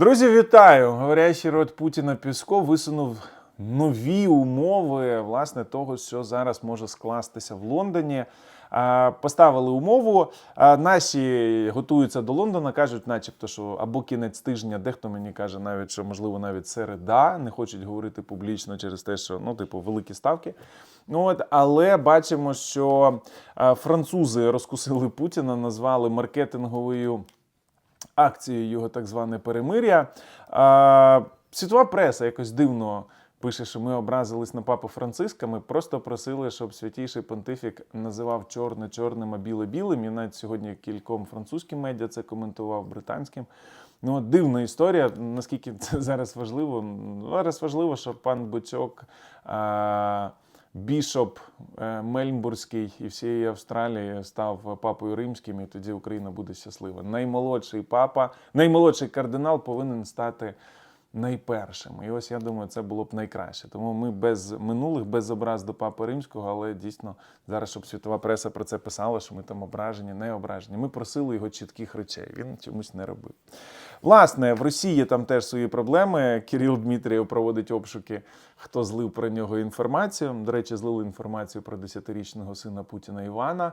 Друзі, вітаю! Говорящий рот Путіна Пісков висунув нові умови власне того, що зараз може скластися в Лондоні. Поставили умову. Наші готуються до Лондона, кажуть, начебто, що або кінець тижня, дехто мені каже, навіть що можливо навіть середа, не хочуть говорити публічно через те, що ну, типу, великі ставки. Ну, от, але бачимо, що французи розкусили Путіна, назвали маркетинговою акцією його так зване перемир'я. Світова преса якось дивно пише, що ми образились на папу Франциска. Ми просто просили, щоб святійший понтифік називав чорне чорним, а біле білим. І навіть сьогодні кільком французьким медіа це коментував британським. Ну, дивна історія. Наскільки це зараз важливо? Зараз важливо, щоб пан Бочок. А, Бішоп Мельмбурзький Мельбурзький і всієї Австралії став папою римським, і тоді Україна буде щаслива. Наймолодший папа, наймолодший кардинал повинен стати найпершим. І ось я думаю, це було б найкраще. Тому ми без минулих, без образ до папи римського, але дійсно зараз, щоб світова преса про це писала, що ми там ображені, не ображені. Ми просили його чітких речей. Він чомусь не робив. Власне, в Росії там теж свої проблеми. Кирил Дмитрієв проводить обшуки, хто злив про нього інформацію. До речі, злили інформацію про 10-річного сина Путіна Івана.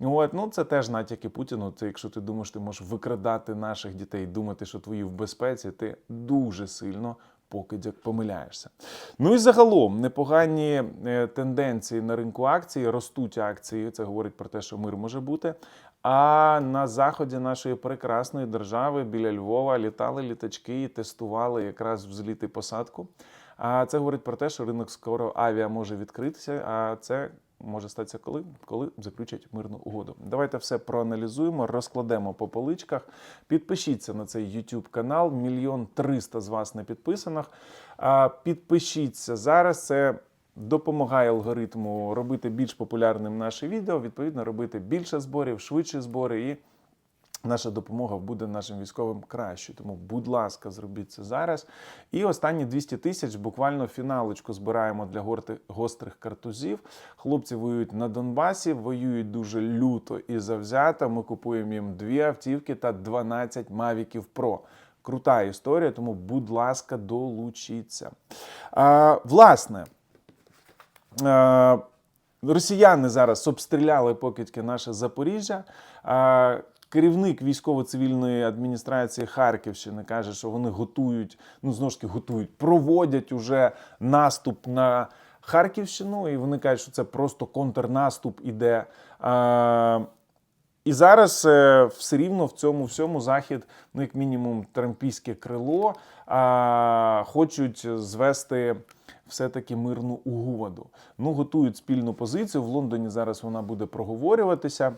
От, ну це теж натяки Путіну. Це якщо ти думаєш, ти можеш викрадати наших дітей, думати, що твої в безпеці, ти дуже сильно покидяк помиляєшся. Ну і загалом непогані е, тенденції на ринку акцій, ростуть акції. Це говорить про те, що мир може бути. А на заході нашої прекрасної держави біля Львова літали літачки і тестували якраз взліт і посадку. А це говорить про те, що ринок скоро авіа може відкритися. А це може статися коли? Коли заключать мирну угоду. Давайте все проаналізуємо, розкладемо по поличках. Підпишіться на цей YouTube канал. Мільйон триста з вас не підписаних. Підпишіться зараз. Це допомагає алгоритму робити більш популярним наше відео, відповідно, робити більше зборів, швидші збори і. Наша допомога буде нашим військовим кращою. Тому, будь ласка, зробіть це зараз. І останні 200 тисяч буквально фіналочку збираємо для горти- гострих картузів. Хлопці воюють на Донбасі, воюють дуже люто і завзято. Ми купуємо їм дві автівки та 12 Мавіків Pro. Крута історія, тому, будь ласка, долучіться. А, власне. Е, Росіяни зараз обстріляли покидьки наше Запоріжжя. Керівник військово-цивільної адміністрації Харківщини каже, що вони готують, ну знову ж таки готують, проводять уже наступ на Харківщину, і вони кажуть, що це просто контрнаступ іде. І зараз е, все рівно в цьому всьому захід, ну як мінімум, трампійське крило, а, хочуть звести все-таки мирну угоду. Ну, готують спільну позицію. В Лондоні зараз вона буде проговорюватися.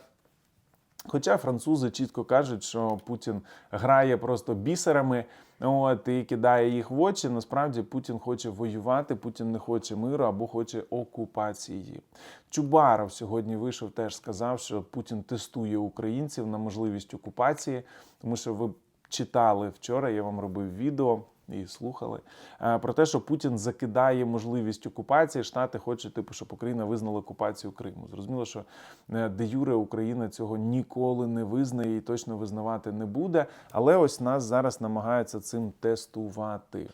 Хоча французи чітко кажуть, що Путін грає просто бісерами, от і кидає їх в очі. Насправді Путін хоче воювати, Путін не хоче миру або хоче окупації. Чубаров сьогодні вийшов, теж сказав, що Путін тестує українців на можливість окупації, тому що ви читали вчора. Я вам робив відео. І слухали е, про те, що Путін закидає можливість окупації. Штати хочуть, типу, щоб Україна визнала окупацію Криму. Зрозуміло, що е, де Юре Україна цього ніколи не визнає і точно визнавати не буде. Але ось нас зараз намагаються цим тестувати.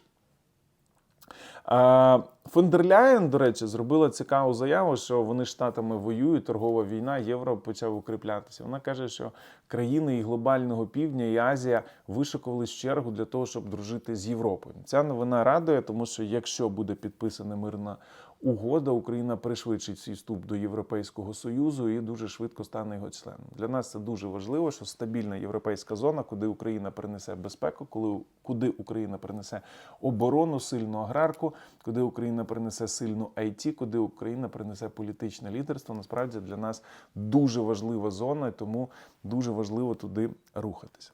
Фондерляєн, до речі, зробила цікаву заяву, що вони штатами воюють, торгова війна, євро почав укріплятися. Вона каже, що країни і глобального півдня і Азія вишикували чергу для того, щоб дружити з Європою. Ця новина радує, тому що якщо буде підписана мирна угода, Україна пришвидшить свій вступ до Європейського союзу і дуже швидко стане його членом. Для нас це дуже важливо, що стабільна європейська зона, куди Україна принесе безпеку, коли куди Україна принесе оборону, сильну аграрку, куди Україна принесе сильну IT, куди Україна принесе політичне лідерство. Насправді для нас дуже важлива зона, і тому дуже важливо туди рухатися.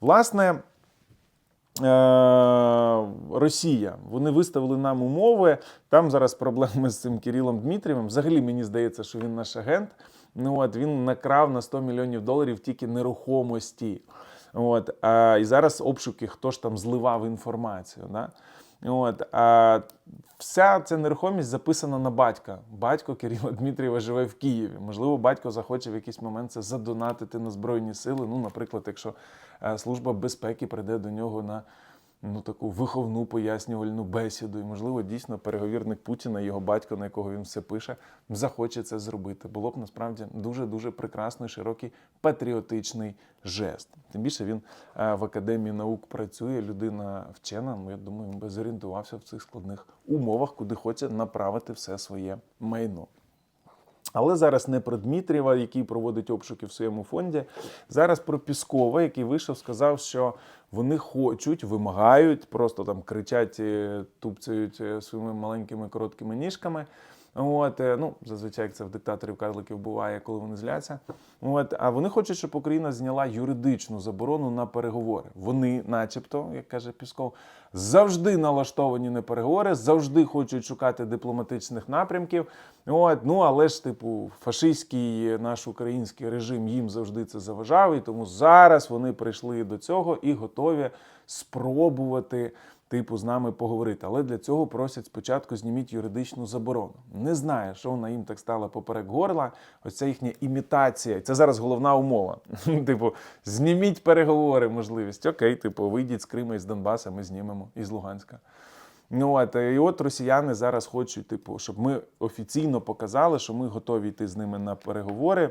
Власне. Е, Росія. Вони виставили нам умови. Там зараз проблеми з цим Кирилом Дмитрієвим. Взагалі мені здається, що він наш агент. Ну от він накрав на 100 мільйонів доларів тільки нерухомості. От, а, і зараз обшуки, хто ж там зливав інформацію. Да? От, а, вся ця нерухомість записана на батька. Батько Кирило Дмитрієва живе в Києві. Можливо, батько захоче в якийсь момент це задонатити на Збройні Сили. Ну, наприклад, якщо е, Служба безпеки прийде до нього на ну таку виховну пояснювальну бесіду. І, можливо, дійсно переговірник Путіна, його батько, на якого він все пише, захоче це зробити. Було б насправді дуже дуже прекрасний, широкий патріотичний жест. Тим більше він е, в академії наук працює, людина вчена. Ну я думаю, він би зорієнтувався в цих складних умовах, куди хоче направити все своє майно. Але зараз не про Дмитрієва, який проводить обшуки в своєму фонді. Зараз про Піскова, який вийшов, сказав, що вони хочуть, вимагають, просто там кричать, тупцюють е, своїми маленькими короткими ніжками. От, е, ну, зазвичай як це в диктаторів карликів буває, коли вони зляться. От, а вони хочуть, щоб Україна зняла юридичну заборону на переговори. Вони, начебто, як каже Пісков, завжди налаштовані на переговори, завжди хочуть шукати дипломатичних напрямків. От, ну але ж, типу, фашистський наш український режим їм завжди це заважав, і тому зараз вони прийшли до цього і готові спробувати. Типу, з нами поговорити, але для цього просять спочатку зніміть юридичну заборону. Не знаю, що вона їм так стала поперек горла. Ось це їхня імітація. Це зараз головна умова. Типу, зніміть переговори, можливість. Окей, типу, вийдіть з Крима і з Донбаса, ми знімемо із Луганська. Ну от і от росіяни зараз хочуть, типу, щоб ми офіційно показали, що ми готові йти з ними на переговори.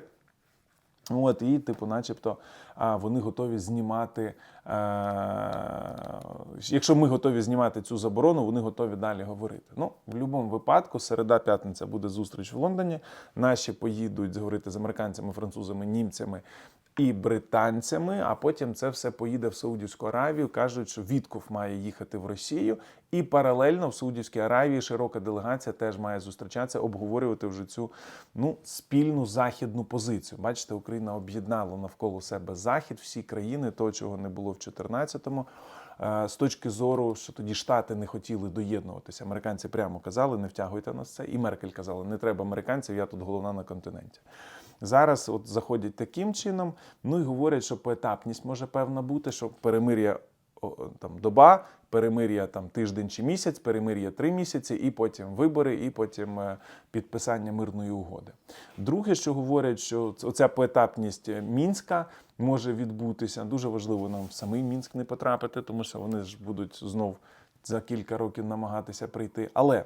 От, і, типу, начебто, вони готові знімати. Е, якщо ми готові знімати цю заборону, вони готові далі говорити. Ну, в будь-якому випадку, середа, п'ятниця буде зустріч в Лондоні. Наші поїдуть говорити з американцями, французами, німцями і британцями. А потім це все поїде в Саудівську Аравію. кажуть, що Вітков має їхати в Росію, і паралельно в Саудівській Аравії широка делегація теж має зустрічатися, обговорювати вже цю ну спільну західну позицію. Бачите, Україна об'єднала навколо себе захід, всі країни, того, чого не було в 14-му. Е, З точки зору, що тоді штати не хотіли доєднуватися. Американці прямо казали, не втягуйте нас це. І Меркель казала, не треба американців, я тут головна на континенті. Зараз от заходять таким чином, ну і говорять, що поетапність може певна бути, що перемир'я там доба, перемир'я там тиждень чи місяць, перемир'я три місяці, і потім вибори, і потім е, підписання мирної угоди. Друге, що говорять, що оця поетапність мінська може відбутися. Дуже важливо нам в самий мінськ не потрапити, тому що вони ж будуть знов за кілька років намагатися прийти. Але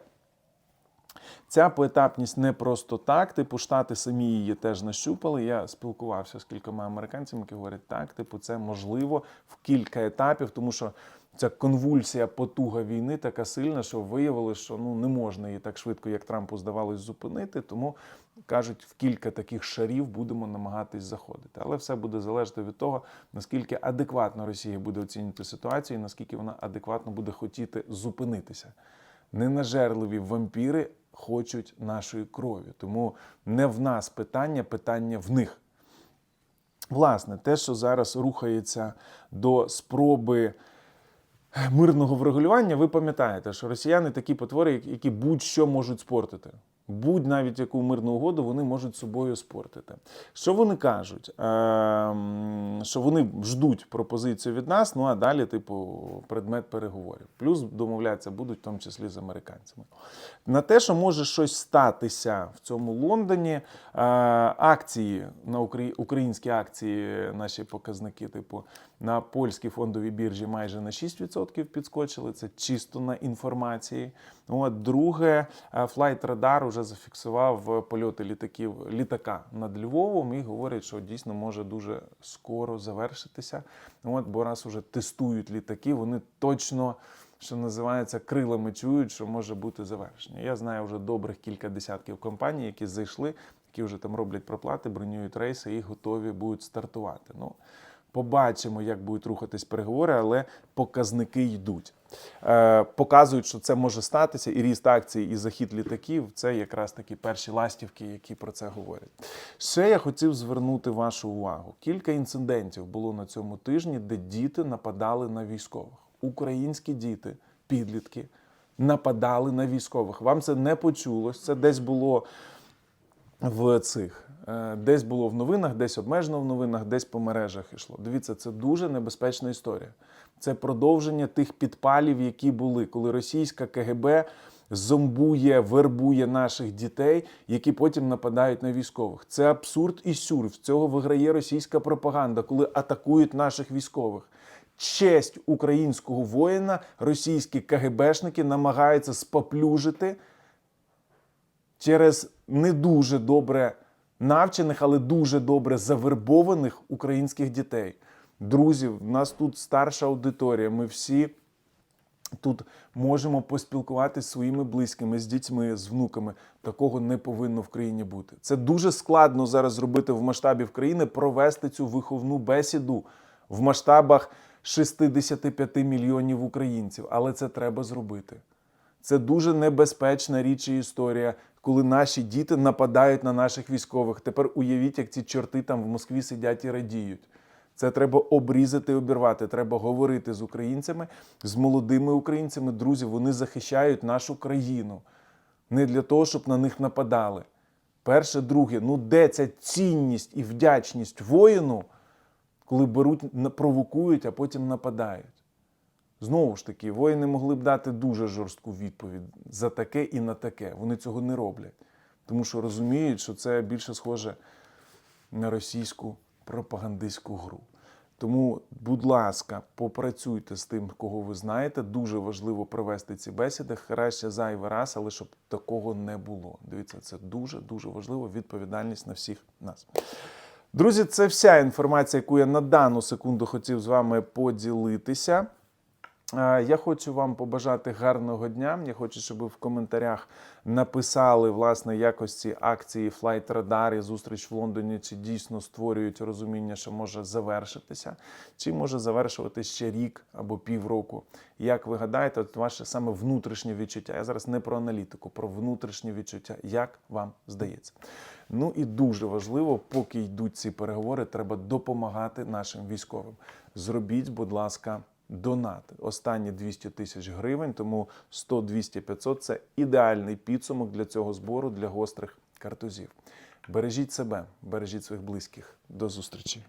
Ця поетапність не просто так. Типу, штати самі її теж нащупали. Я спілкувався з кількома американцями, які говорять, так, типу, це можливо в кілька етапів, тому що ця конвульсія, потуга війни така сильна, що виявилося, що ну не можна її так швидко, як Трампу здавалось, зупинити. Тому кажуть, в кілька таких шарів будемо намагатись заходити. Але все буде залежати від того, наскільки адекватно Росія буде оцінювати ситуацію, і наскільки вона адекватно буде хотіти зупинитися. Ненажерливі вампіри хочуть нашої крові. Тому не в нас питання, питання в них. Власне, те, що зараз рухається до спроби мирного врегулювання, ви пам'ятаєте, що росіяни такі потвори, які будь-що можуть спортити. Будь навіть яку мирну угоду вони можуть собою спортити. Що вони кажуть? Ем, що вони ждуть пропозицію від нас, ну а далі, типу, предмет переговорів. Плюс домовлятися будуть в тому числі з американцями. На те, що може щось статися в цьому Лондоні, е, акції на українські акції, наші показники, типу, на польській фондовій біржі майже на 6% підскочили. Це чисто на інформації. От, друге, Flight Radar вже зафіксував польоти літаків літака над Львовом і говорять, що дійсно може дуже скоро завершитися. От, бо раз уже тестують літаки, вони точно. Що називається крилами чують, що може бути завершення. Я знаю вже добрих кілька десятків компаній, які зайшли, які вже там роблять проплати, бронюють рейси і готові будуть стартувати. Ну, Побачимо, як будуть рухатись переговори, але показники йдуть. Е, Показують, що це може статися, і ріст акцій, і захід літаків це якраз такі перші ластівки, які про це говорять. Ще я хотів звернути вашу увагу. Кілька інцидентів було на цьому тижні, де діти нападали на військових. Українські діти, підлітки нападали на військових. Вам це не почулось. Це десь було в цих. Е, Десь було в новинах, десь обмежено в новинах, десь по мережах йшло. Дивіться, це дуже небезпечна історія. Це продовження тих підпалів, які були, коли російська КГБ зомбує, вербує наших дітей, які потім нападають на військових. Це абсурд і сюр. В цього виграє російська пропаганда, коли атакують наших військових. честь українського воїна російські КГБшники намагаються споплюжити через не дуже добре навчених, але дуже добре завербованих українських дітей. Друзі, в нас тут старша аудиторія. Ми всі тут можемо поспілкуватися зі своїми близькими, з дітьми, з внуками. Такого не повинно в країні бути. Це дуже складно зараз зробити в масштабі країни, провести цю виховну бесіду в масштабах 65 мільйонів українців. Але це треба зробити. Це дуже небезпечна річ і історія, коли наші діти нападають на наших військових. Тепер уявіть, як ці чорти там в Москві сидять і радіють. Це треба обрізати і обірвати. Треба говорити з українцями, з молодими українцями. Друзі, вони захищають нашу країну. Не для того, щоб на них нападали. Перше, друге, ну де ця цінність і вдячність воїну, коли беруть, провокують, а потім нападають. Знову ж таки, воїни могли б дати дуже жорстку відповідь за таке і на таке. Вони цього не роблять, тому що розуміють, що це більше схоже на російську пропагандистську гру. Тому, будь ласка, попрацюйте з тим, кого ви знаєте. Дуже важливо провести ці бесіди. Краще зайвий раз, але щоб такого не було. Дивіться, це дуже дуже важливо. Відповідальність на всіх нас. Друзі, це вся інформація, яку я на дану секунду хотів з вами поділитися. Е, Я хочу вам побажати гарного дня. Я хочу, щоб ви в коментарях написали власне якості акції Flight Radar і зустріч в Лондоні, чи дійсно створюють розуміння, що може завершитися, чи може завершувати ще рік або півроку. Як ви гадаєте, от ваше саме внутрішнє відчуття? Я зараз не про аналітику, про внутрішнє відчуття. Як вам здається? Ну і дуже важливо, поки йдуть ці переговори, треба допомагати нашим військовим. Зробіть, будь ласка, донати. Останні 200 тисяч гривень, тому 100, 200, 500 – це ідеальний підсумок для цього збору для гострих картузів. Бережіть себе, бережіть своїх близьких. До зустрічі.